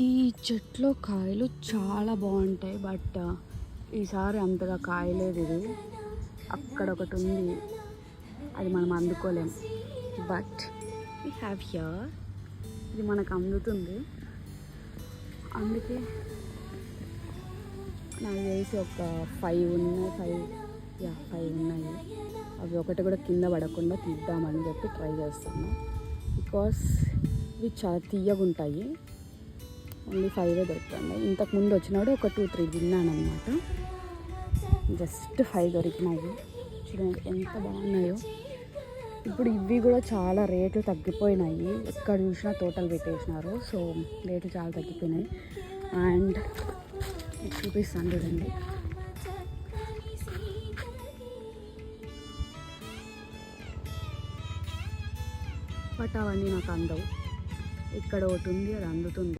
ఈ చెట్లో కాయలు చాలా బాగుంటాయి బట్ ఈసారి అంతగా కాయలేదు ఇది. అక్కడ ఒకటి ఉంది. అది మనం అందుకోలేం. బట్ వీ హ్యావ్ హియర్ ఇది మనకు అందుతుంది. అందుకే నాకు తెలిసి ఒక ఫైవ్ ఉన్నాయి ఫైవ్ యా ఫైవ్ ఉన్నాయి. అవి ఒకటి కూడా కింద పడకుండా తీద్దామని చెప్పి ట్రై చేస్తాను. బికాస్ ఇవి చాలా తీయగా ఉంటాయి ఓన్లీ ఫైవే దొరుకుతుంది. ఇంతకు ముందు వచ్చినప్పుడు ఒక టూ త్రీ తిన్నాను అనమాట జస్ట్ ఫైవ్ దొరికినాయి. చూడండి ఎంత బాగున్నాయో. ఇప్పుడు ఇవి కూడా చాలా రేట్లు తగ్గిపోయినాయి. ఎక్కడ చూసినా తోటలు పెట్టేసినారు. సో రేట్లు చాలా తగ్గిపోయినాయి. అండ్ చూపిస్తాను చూడండి. బట్ అవన్నీ నాకు అందవు. ఇక్కడ ఒకటి ఉంది అది అందుతుంది.